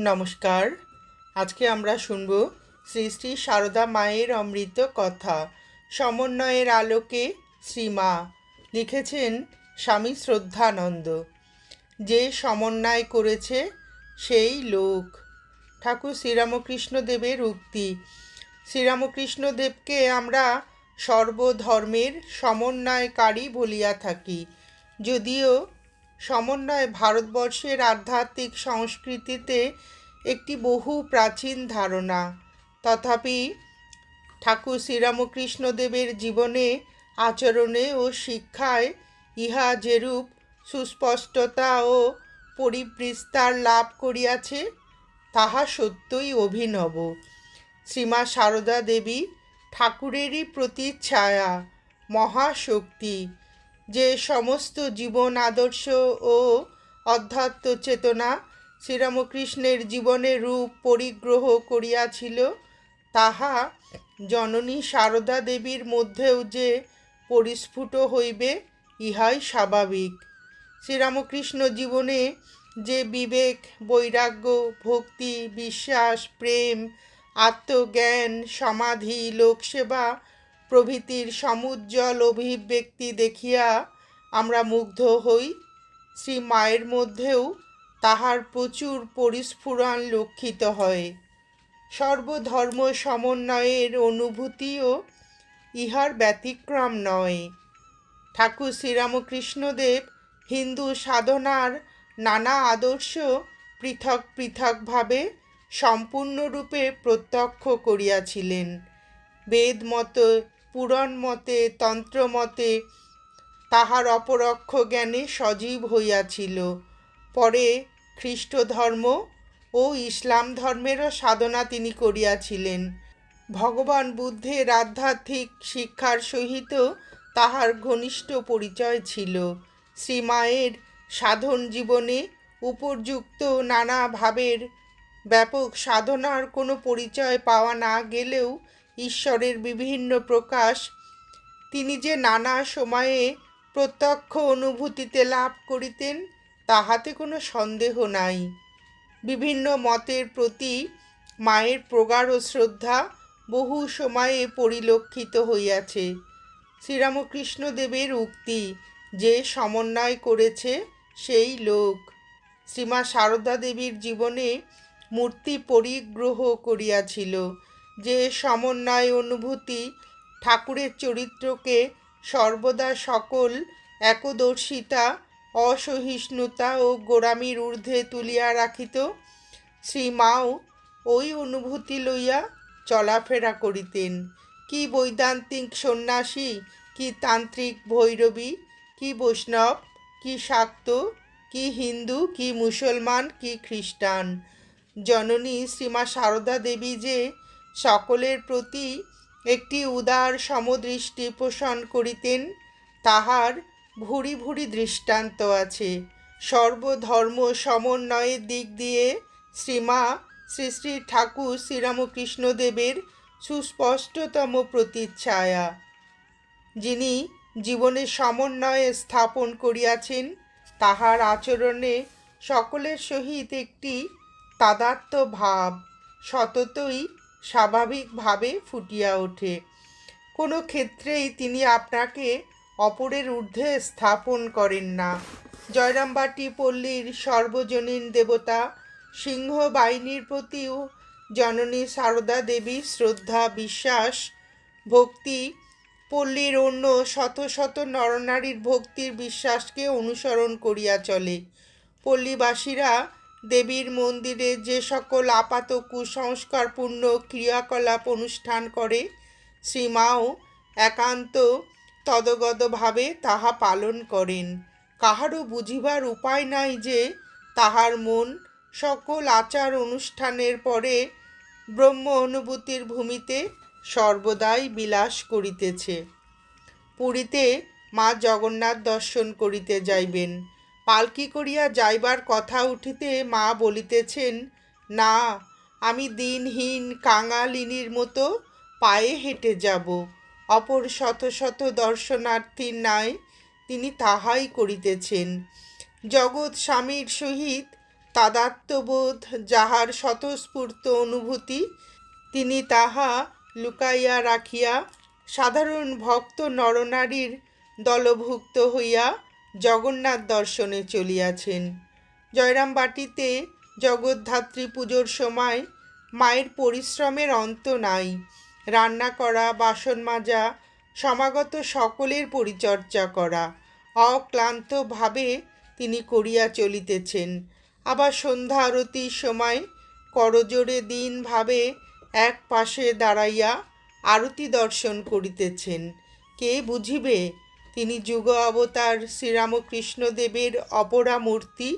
নমস্কার। আজকে আমরা শুনব শ্রী শ্রী সারদা মায়ের অমৃত কথা। সমন্বয়ের আলোকে শ্রীমা লিখেছেন স্বামী শ্রদ্ধানন্দ। যে সমন্বয় করেছে সেই লোক। ঠাকুর শ্রীরামকৃষ্ণদেবের উক্তি। শ্রীরামকৃষ্ণদেবকে আমরা সর্বধর্মের সমন্বয়কারী বলিয়া থাকি। যদিও সমন্বয় ভারতবর্ষের আধ্যাত্মিক সংস্কৃতিতে একটি বহু প্রাচীন ধারণা। তথাপি ঠাকুর শ্রীরামকৃষ্ণদেবের জীবনে, আচরণে ও শিক্ষায় ইহা যেরূপ সুস্পষ্টতা ও পরিবৃস্তার লাভ করিয়াছে, তাহা সত্যই অভিনব। শ্রীমা সারদা দেবী ঠাকুরেরই প্রতিচ্ছায়া মহাশক্তি যে সমস্ত জীবন, আদর্শ ও অধ্যাত্ম চেতনা শ্রীরামকৃষ্ণের জীবনে রূপ পরিগ্রহ করিয়াছিল, তাহা জননী সারদা দেবীর মধ্যেও যে পরিস্ফুট হইবে, ইহাই স্বাভাবিক। শ্রীরামকৃষ্ণ জীবনে যে বিবেক, বৈরাগ্য, ভক্তি, বিশ্বাস, প্রেম, আত্মজ্ঞান, সমাধি, লোকসেবা প্রভৃতির সমুজ্জ্বল অভিব্যক্তি দেখিয়া আমরা মুগ্ধ হই। শ্রী মায়ের মধ্যেও তাহার প্রচুর পরিস্ফুরণ লক্ষিত হয়। সর্বধর্ম সমন্বয়ের অনুভূতিও ইহার ব্যতিক্রম নয়। ঠাকুর শ্রীরামকৃষ্ণদেব হিন্দু সাধনার নানা আদর্শ পৃথক পৃথকভাবে সম্পূর্ণরূপে প্রত্যক্ষ করিয়াছিলেন। বেদ মতে পুরাণ মতে, তন্ত্র মতে তাহার অপরক্ষ জ্ঞানে সজীব হইয়াছিল। পরে খ্রিস্ট ধর্ম ও ইসলাম ধর্মেরও সাধনা তিনি করিয়াছিলেন। ভগবান বুদ্ধের আধ্যাত্মিক শিক্ষার সহিত তাহার ঘনিষ্ঠ পরিচয় ছিল। শ্রীমায়ের সাধন জীবনে উপযুক্ত নানা ভাবের ব্যাপক সাধনার কোনো পরিচয় পাওয়া না গেলেও ঈশ্বরের বিভিন্ন প্রকাশ, তিনি যে নানা সময়ে প্রত্যক্ষ অনুভূতিতে লাভ করিতেন, তাহাতে কোনো সন্দেহ নাই। বিভিন্ন মতের প্রতি মায়ের প্রগাঢ় শ্রদ্ধা বহু সময়ে পরিলক্ষিত হইয়াছে। শ্রীরামকৃষ্ণদেবের উক্তি, যে সমন্বয় করেছে সেই লোক। শ্রীমা সারদা দেবীর জীবনে মূর্তি পরিগ্রহ করিয়াছিল। যে সমন্বয় অনুভূতি ঠাকুরের চরিত্রকে সর্বদা সকল একদর্শিতা, অসহিষ্ণুতা ও গোড়ামির ঊর্ধ্বে তুলিয়া রাখিত, শ্রীমাও ওই অনুভূতি লইয়া চলাফেরা করিতেন। কি বৈদান্তিক সন্ন্যাসী, কি তান্ত্রিক ভৈরবী, কি বৈষ্ণব, কি শাক্ত, কি হিন্দু, কি মুসলমান, কি খ্রিস্টান জননী শ্রীমা সারদা দেবী যে সকলের প্রতি একটি উদার সমদৃষ্টি পোষণ করিতেন, তাহার ভুরি ভুরি দৃষ্টান্ত আছে। সর্বধর্ম সমন্বয়ের দিক দিয়ে শ্রীমা, শ্রী শ্রী ঠাকুর শ্রীরামকৃষ্ণদেবের সুস্পষ্টতম প্রতিচ্ছায়া। যিনি জীবনে সমন্বয়ে স্থাপন করিয়াছেন, তাহার আচরণে সকলের সহিত একটি তাদাত্ম ভাব, সততই স্বাভাবিকভাবে ফুটিয়া ওঠে। কোনো ক্ষেত্রেই তিনি আপনাকে অপরের ঊর্ধ্বে স্থাপন করেন না। জয়রামবাটি পল্লীর সর্বজনীন দেবতা সিংহ বাহিনীর প্রতিও জননী সারদা দেবীর শ্রদ্ধা, বিশ্বাস, ভক্তি, পল্লীর অন্য শত শত নরনারীর ভক্তির বিশ্বাসকে অনুসরণ করিয়া চলে। পল্লীবাসীরা দেবীর মন্দিরে যে সকল আপাত কুসংস্কারপূর্ণ ক্রিয়াকলাপ অনুষ্ঠান করে, শ্রীমাও একান্ত তদগতভাবে তাহা পালন করেন। কাহারও বুঝিবার উপায় নাই যে তাহার মন সকল আচার অনুষ্ঠানের পরে ব্রহ্ম অনুভূতির ভূমিতে সর্বদাই বিলাস করিতেছে। পুরীতে মা জগন্নাথ দর্শন করিতে যাইবেন। পালকি করিয়া যাইবার কথা উঠিতে মা বলিতেছেন, না, আমি দিনহীন কাঙালিনীর মতো পায়ে হেঁটে যাব। অপর শত শত দর্শনার্থীর ন্যায় তিনি তাহাই করিতেছেন। জগৎ স্বামীর সহিত তাদাত্ম্যবোধ যাহার স্বতঃস্ফূর্ত অনুভূতি, তিনি তাহা লুকাইয়া রাখিয়া সাধারণ ভক্ত নরনারীর দলভুক্ত হইয়া জগন্নাথ দর্শনে চলিয়াছেন। জয়রামবাটিতে জগদ্ধাত্রী পুজোর সময় মায়ের পরিশ্রমের অন্ত নাই। রান্না করা, বাসন মাজা, সমাগত সকলের পরিচর্যা করা, অক্লান্তভাবে তিনি করিয়া চলিতেছেন। আবার সন্ধ্যা আরতির সময় করজোড়ে দিনভাবে এক পাশে দাঁড়াইয়া আরতি দর্শন করিতেছেন। কে বুঝিবে তিনি যুগ অবতার শ্রীরামকৃষ্ণদেবের অপরা মূর্তি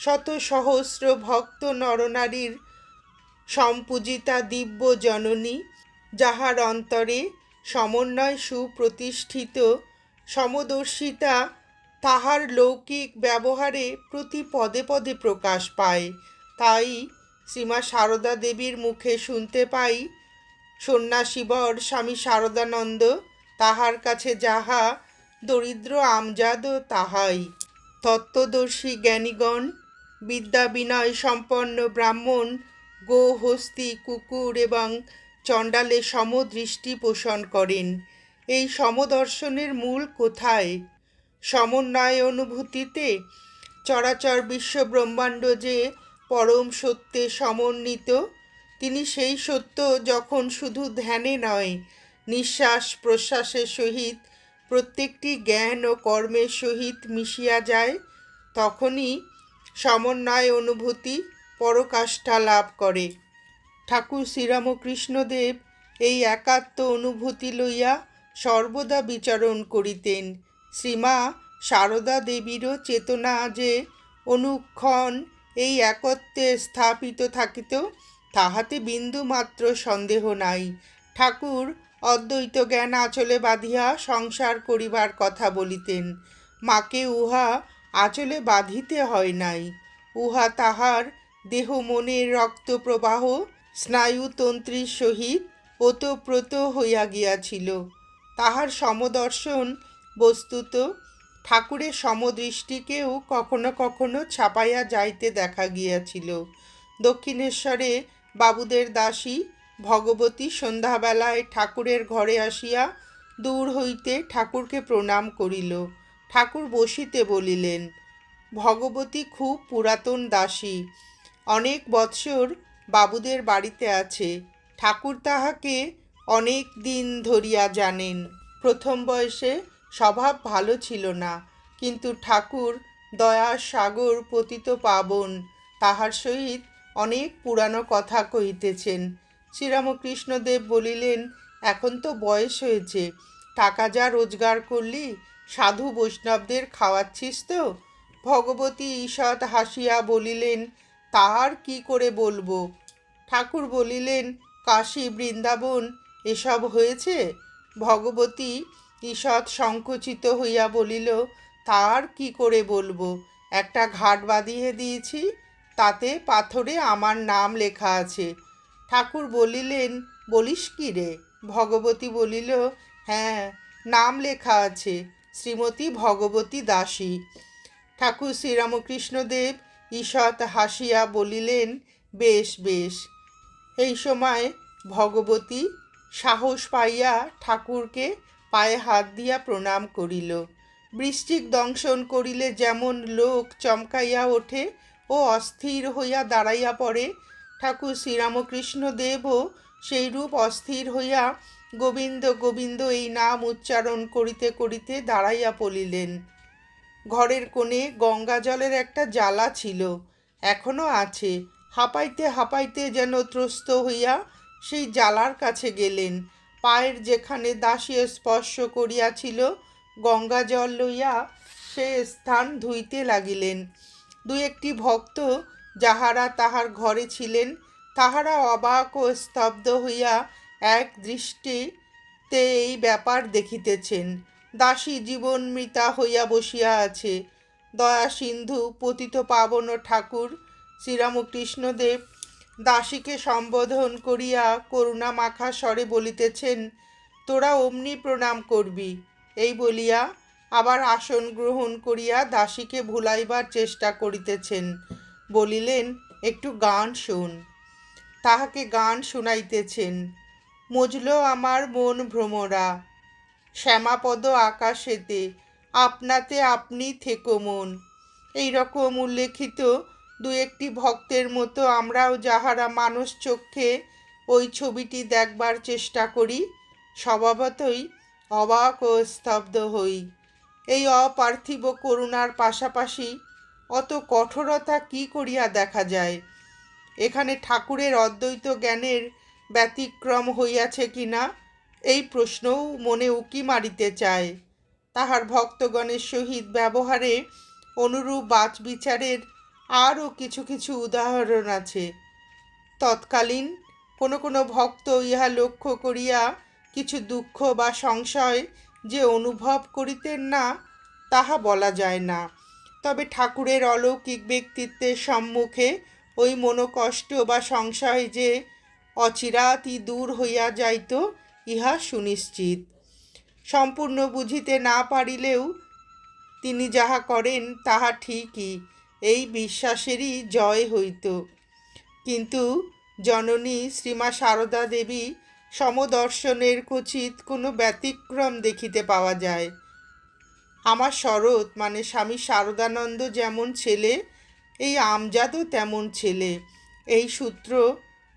শত সহস্র ভক্ত নরনারীর সম্পূজিতা দিব্য জননী, যাহার অন্তরে সমন্বয় সুপ্রতিষ্ঠিত সমদর্শিতা তাহার লৌকিক ব্যবহারে প্রতি পদে পদে প্রকাশ পায়। তাই শ্রীমা সারদা দেবীর মুখে শুনতে পাই, সন্ন্যাসীবর স্বামী শারদানন্দ তাহার কাছে যাহা দরিদ্র আমজাদও তাহাই। তত্ত্বদর্শী জ্ঞানীগণ বিদ্যা বিনয় সম্পন্ন ব্রাহ্মণ গো হস্তি কুকুর এবং চণ্ডালে সমদৃষ্টি পোষণ করেন। এই সমদর্শনের মূল কোথায়? সমন্বয় অনুভূতিতে? চরাচর বিশ্ব ব্রহ্মাণ্ড যে পরম সত্যে সমন্বিত, তিনি সেই সত্য যখন শুধু ধ্যানে নয় নিঃশ্বাস প্রশ্বাসের সহিত প্রত্যেকটি জ্ঞান ও কর্মের সহিত মিশিয়া যায়, তখনই সমন্বয় অনুভূতি পরকাষ্ঠা লাভ করে। ঠাকুর শ্রীরামকৃষ্ণদেব এই একাত্ম অনুভূতি লইয়া সর্বদা বিচরণ করিতেন। শ্রীমা সারদা দেবীরও চেতনা যে অনুক্ষণ এই একত্বে স্থাপিত থাকিত, তাহাতে বিন্দু মাত্র সন্দেহ নাই। ঠাকুর অদ্বৈত জ্ঞান আঁচলে বাঁধিয়া সংসার করিবার কথা বলিতেন। মাকে উহা আঁচলে বাঁধিতে হয় নাই। উহা তাহার দেহ মনের রক্ত প্রবাহ স্নায়ুতন্ত্রীর সহিত ওতপ্রোত হইয়া গিয়াছিল। তাহার সমদর্শন বস্তুত, ঠাকুরের সমদৃষ্টিকেও কখনো কখনো ছাপাইয়া যাইতে দেখা গিয়াছিল। দক্ষিণেশ্বরে বাবুদের দাসী ভগবতী সন্ধ্যাবেলায় ঠাকুরের ঘরে আসিয়া দূর হইতে ঠাকুরকে প্রণাম করিল। ঠাকুর বসিতে বলিলেন, ভগবতী খুব পুরাতন দাসী, অনেক বৎসর বাবুদের বাড়িতে আছে। ঠাকুর তাহাকে অনেক দিন ধরিয়া জানেন। প্রথম বয়সে স্বভাব ভালো ছিল না, কিন্তু ঠাকুর দয়া, সাগর, পতিত পাবন, তাহার সহিত অনেক পুরানো কথা কহিতেছেন। শ্রীরামকৃষ্ণদেব বলিলেন, এখন তো বয়স হয়েছে। টাকা যা রোজগার করলি, সাধু বৈষ্ণবদের খাওয়াচ্ছিস তো? ভগবতী ঈষৎ হাসিয়া বলিলেন, তাহার কি করে বলব? ঠাকুর বলিলেন, কাশী, বৃন্দাবন, এসব হয়েছে? ভগবতী ঈষৎ সংকুচিত হইয়া বলিল তার কি করে বলব? একটা ঘাট বাঁধিয়ে দিয়েছি, তাতে পাথরে আমার নাম লেখা আছে। ঠাকুর বলিলেন, বলিস কি রে? ভগবতী বলিল হ্যাঁ নাম লেখা আছে, শ্রীমতী ভগবতী দাসী। ঠাকুর শ্রীরামকৃষ্ণদেব ঈষৎ হাসিয়া বলিলেন, বেশ বেশ। এই সময় ভগবতী সাহস পাইয়া ঠাকুরকে পায়ে হাত দিয়া প্রণাম করিল। বৃষ্টিক দংশন করিলে যেমন লোক চমকাইয়া ওঠে ও অস্থির হইয়া দাঁড়াইয়া পড়ে ঠাকুর শ্রীরামকৃষ্ণ দেবও সেইরূপ অস্থির হইয়া গোবিন্দ গোবিন্দ এই নাম উচ্চারণ করিতে করিতে দাঁড়াইয়া পড়িলেন। ঘরের কোণে গঙ্গা জলের একটা জ্বালা ছিল এখনও আছে। হাঁপাইতে হাঁপাইতে যেন ত্রস্ত হইয়া সেই জ্বালার কাছে গেলেন। পায়ের যেখানে দাসীয় স্পর্শ করিয়াছিল, গঙ্গা জল লইয়া সে স্থান ধুইতে লাগিলেন। দু একটি ভক্ত যাহারা তাহার ঘরে ছিলেন, তাহারা অবাক ও স্তব্ধ হইয়া এক দৃষ্টিতে এই ব্যাপার দেখিতেছেন। দাসী জীবন মৃতা হইয়া বসিয়া আছে। দয়া সিন্ধু, পতিত পাবন ঠাকুর, শ্রীরামকৃষ্ণদেব দাসীকে সম্বোধন করিয়া করুণা মাখা স্বরে বলিতেছেন, তোরা অমনি প্রণাম করবি। এই বলিয়া আবার আসন গ্রহণ করিয়া দাসীকে ভুলাইবার চেষ্টা করিতেছেন। বলিলেন, একটু গান শোন। তাহাকে গান শুনাইতেছেন, মজল আমার মন ভ্রমরা, শ্যামাপদ আকাশেতে আপনাতে আপনি থেকো মন। এই রকম উল্লেখিত দু একটি ভক্তের মতো আমরাও যাহারা মানুষ চক্ষে ওই ছবিটি দেখবার চেষ্টা করি, স্বভাবতই অবাক ও স্তব্ধ হই। এই অপার্থিব করুণার পাশাপাশি অত কঠোরতা কি করিয়া দেখা যায়? এখানে ঠাকুরের অদ্বৈত জ্ঞানের ব্যতিক্রম হইয়াছে কি না? এই প্রশ্নও মনে উকি মারিতে চায়। তাহার ভক্তগণের সহিত ব্যবহারে অনুরূপ বাচ বিচারের আরও কিছু কিছু উদাহরণ আছে। তৎকালীন কোনো কোনো ভক্ত ইহা লক্ষ্য করিয়া কিছু দুঃখ বা সংশয় যে অনুভব করিতেন না, তাহা বলা যায় না। তবে ঠাকুরের অলৌকিক ব্যক্তিত্বের সম্মুখে ওই মনোকষ্ট বা সংশয় যে অচিরাতি দূর হইয়া যাইত, ইহা সুনিশ্চিত। সম্পূর্ণ বুঝিতে না পারিলেও তিনি যাহা করেন, তাহা ঠিকই, এই বিশ্বাসেরই জয় হইত। কিন্তু জননী শ্রীমা সারদা দেবী সমদর্শনের কচিত কোনো ব্যতিক্রম দেখিতে পাওয়া যায়। আমার শরৎ মানে স্বামী শারদানন্দ যেমন ছেলে, এই আমজাদও তেমন ছেলে। এই সূত্র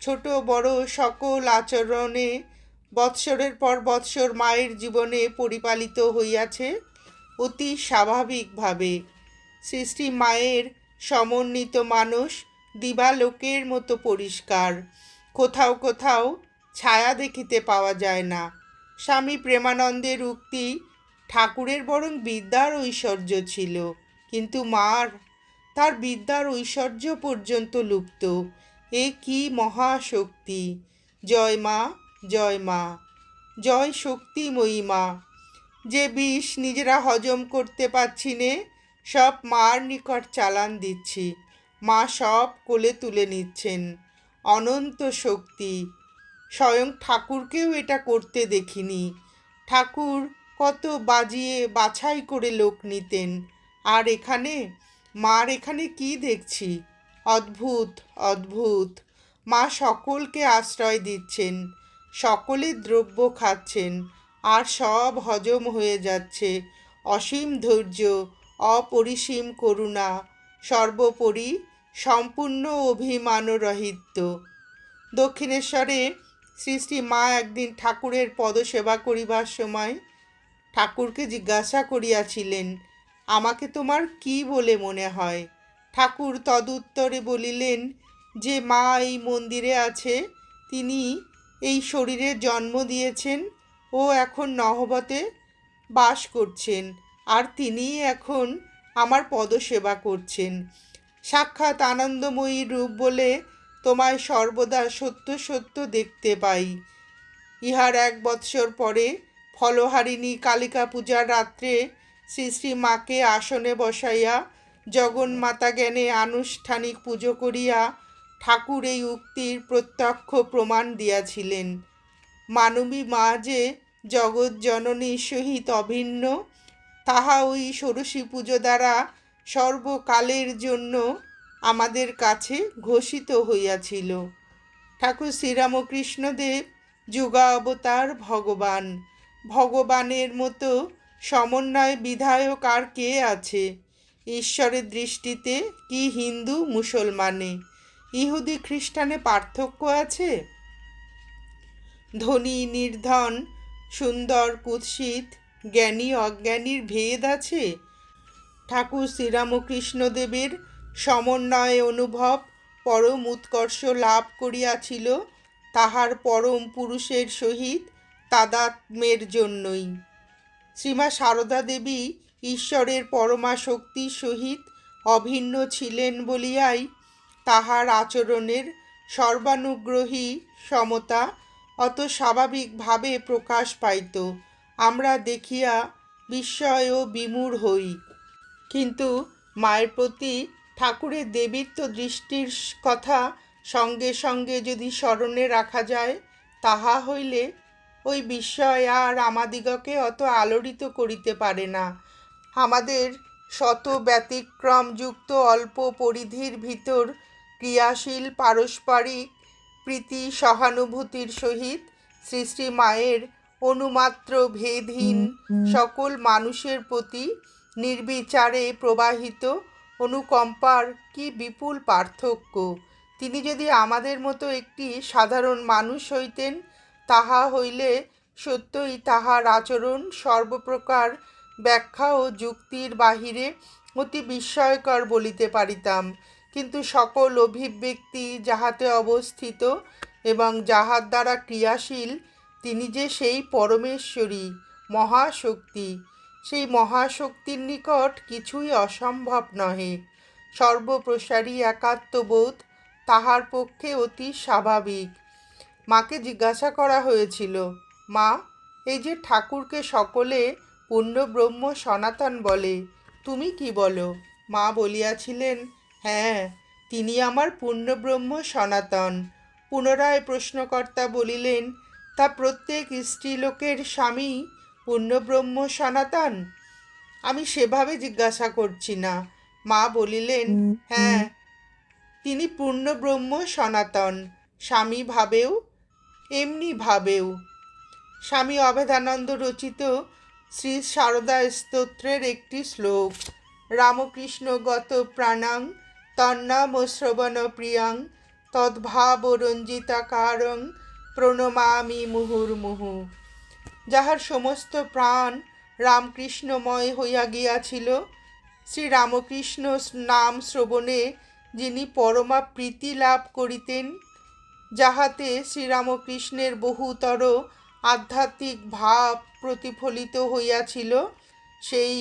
ছোট বড় সকল আচরণে বৎসরের পর বৎসর মায়ের জীবনে পরিপালিত হইয়াছে অতি স্বাভাবিকভাবে। সৃষ্টি মায়ের সমন্বিত মানুষ দিবালোকের মতো পরিষ্কার। কোথাও কোথাও ছায়া দেখিতে পাওয়া যায় না। স্বামী প্রেমানন্দের উক্তি ঠাকুরের বরং বিদ্যার ঐশ্বর্য ছিল। কিন্তু মার তার বিদ্যার ঐশ্বর্য পর্যন্ত লুপ্ত। এ কি মহাশক্তি? জয় মা জয় মা, জয় শক্তিময়ী মা। যে বিষ নিজেরা হজম করতে পারছি নে, সব মার নিকট চালান দিচ্ছি। মা সব কোলে তুলে নিচ্ছেন। অনন্ত শক্তি। স্বয়ং ঠাকুরকেও এটা করতে দেখিনি। ঠাকুর কত বাজিয়ে বাছাই করে লোক নিতেন। আর এখানে? মার এখানে কি দেখছি? অদ্ভুত অদ্ভুত। মা সকলকে আশ্রয় দিচ্ছেন, সকলে দ্রব্য খাচ্ছেন, আর সব হজম হয়ে যাচ্ছে। অসীম ধৈর্য, অপরিসীম করুণা, সর্বোপরি সম্পূর্ণ অভিমানরহিত্য। দক্ষিণেশ্বরে শ্রী শ্রী মা একদিন ঠাকুরের পদসেবা করিবার সময় ঠাকুরকে জিজ্ঞাসা করিয়াছিলেন, আমাকে তোমার কি বলে মনে হয়? ঠাকুর তদুত্তরে বলিলেন, যে মা এই মন্দিরে আছে, তিনি এই শরীরে জন্ম দিয়েছেন ও এখন নহবতে বাস করছেন, আর তিনিই এখন আমার পদসেবা করছেন। সাক্ষাৎ আনন্দময়ী রূপ বলে তোমায় সর্বদা সত্য সত্য দেখতে পাই। ইহার এক বৎসর পরে ফলহারিণী, কালিকা পূজার রাত্রে শ্রী শ্রী মাকে আসনে বসাইয়া, জগন্মাতা জ্ঞানে আনুষ্ঠানিক পুজো করিয়া ঠাকুর এই উক্তির প্রত্যক্ষ প্রমাণ দিয়াছিলেন। মানবী মা যে জগৎ জননীর সহিত অভিন্ন, তাহা ওই ষোড়শী পুজো দ্বারা সর্বকালের জন্য আমাদের কাছে ঘোষিত হইয়াছিল। ঠাকুর শ্রীরামকৃষ্ণদেব যুগা অবতার ভগবান। ভগবানের মতো সমন্বয় বিধায়ক আর কে আছে? ঈশ্বরের দৃষ্টিতে কি হিন্দু মুসলমানে? ইহুদি খ্রিস্টানে পার্থক্য আছে? ধনী, নির্ধন, সুন্দর, কুৎসিত, জ্ঞানী, অজ্ঞানীর ভেদ আছে? ঠাকুর শ্রীরামকৃষ্ণদেবের সমন্বয় অনুভব পরম উৎকর্ষ লাভ করিয়াছিল, তাহার পরম পুরুষের সহিত তাদাত্মের জন্যই। শ্রীমা সারদা দেবী ঈশ্বরের পরমা শক্তির সহিত অভিন্ন ছিলেন বলিয়াই তাহার আচরণের সর্বানুগ্রহী সমতা অত স্বাভাবিকভাবে প্রকাশ পাইত। আমরা দেখিয়া বিস্ময় ও বিমূঢ় হই। কিন্তু মায়ের প্রতি ঠাকুরের দেবীত্ব দৃষ্টির কথা সঙ্গে সঙ্গে যদি স্মরণে রাখা যায়, তাহা হইলে ওই বিস্ময় আর আমাদিগকে অত আলোড়িত করিতে পারে না। আমাদের শত ব্যতিক্রমযুক্ত অল্প পরিধির ভিতর ক্রিয়াশীল পারস্পরিক প্রীতি সহানুভূতির সহিত শ্রী শ্রী মায়ের অনুমাত্র ভেদহীন সকল মানুষের প্রতি নির্বিচারে প্রবাহিত অনুকম্পার কি বিপুল পার্থক্য। তিনি যদি আমাদের মতো একটি সাধারণ মানুষ হইতেন তাহা হইলে সত্যই তাহার আচরণ সর্বপ্রকার ব্যাখ্যা ও যুক্তির বাহিরে অতি বিস্ময়কর বলিতে পারিতাম। কিন্তু সকল অভিব্যক্তি যাহাতে অবস্থিত এবং যাহার দ্বারা ক্রিয়াশীল, তিনি যে সেই পরমেশ্বরী, মহাশক্তি। সেই মহাশক্তির নিকট কিছুই অসম্ভব নহে। সর্বপ্রসারী একাত্মবোধ তাহার পক্ষে অতি স্বাভাবিক। মাকে জিজ্ঞাসা করা হয়েছিল মা এই যে ঠাকুরকে সকলে পূর্ণব্রহ্ম সনাতন বলে তুমি কি বলো? মা বলিয়াছিলেন হ্যাঁ তিনি আমার পূর্ণব্রহ্ম সনাতন। পুনরায় প্রশ্নকর্তা বলিলেন তা প্রত্যেক স্ত্রীলোকের স্বামী পূর্ণব্রহ্ম সনাতন? আমি সেভাবে জিজ্ঞাসা করছি না। মা বলিলেন হ্যাঁ তিনি পূর্ণব্রহ্ম সনাতন। স্বামী ভাবেও এমনি ভাবেও। স্বামী অভেদানন্দ রচিত শ্রী সারদা স্তোত্রের একটি শ্লোক রামকৃষ্ণগত প্রাণাং তন্নাম শ্রবণ প্রিয়াং তদ্ভাব রঞ্জিতাকারং প্রণমামি মুহুর্মুহু। যাহার সমস্ত প্রাণ রামকৃষ্ণময় হইয়া গিয়াছিল, শ্রী রামকৃষ্ণ নাম শ্রবণে যিনি পরমা প্রীতি লাভ করিতেন যাহাতে শ্রীরামকৃষ্ণের বহুতর আধ্যাত্মিক ভাব প্রতিফলিত হইয়াছিল, সেই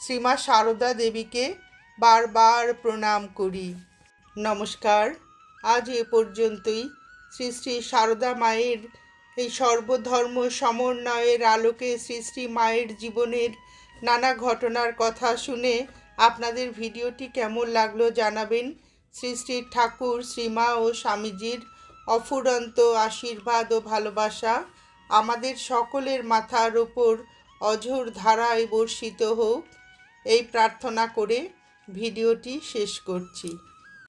শ্রীমা সারদা দেবীকে বারবার প্রণাম করি। নমস্কার। আজ এ পর্যন্তই। শ্রী শ্রী সারদা মায়ের এই সর্বধর্ম সমন্বয়ের আলোকে শ্রী শ্রী মায়ের জীবনের নানা ঘটনার কথা শুনে আপনাদের ভিডিওটি কেমন লাগল জানাবেন। শ্রী শ্রী ঠাকুর শ্রীমা ও স্বামীজির অফুরন্ত আশীর্বাদ ও ভালোবাসা আমাদের সকলের মাথার ওপর অঝোর ধারায় বর্ষিত হোক। এই প্রার্থনা করে ভিডিওটি শেষ করছি।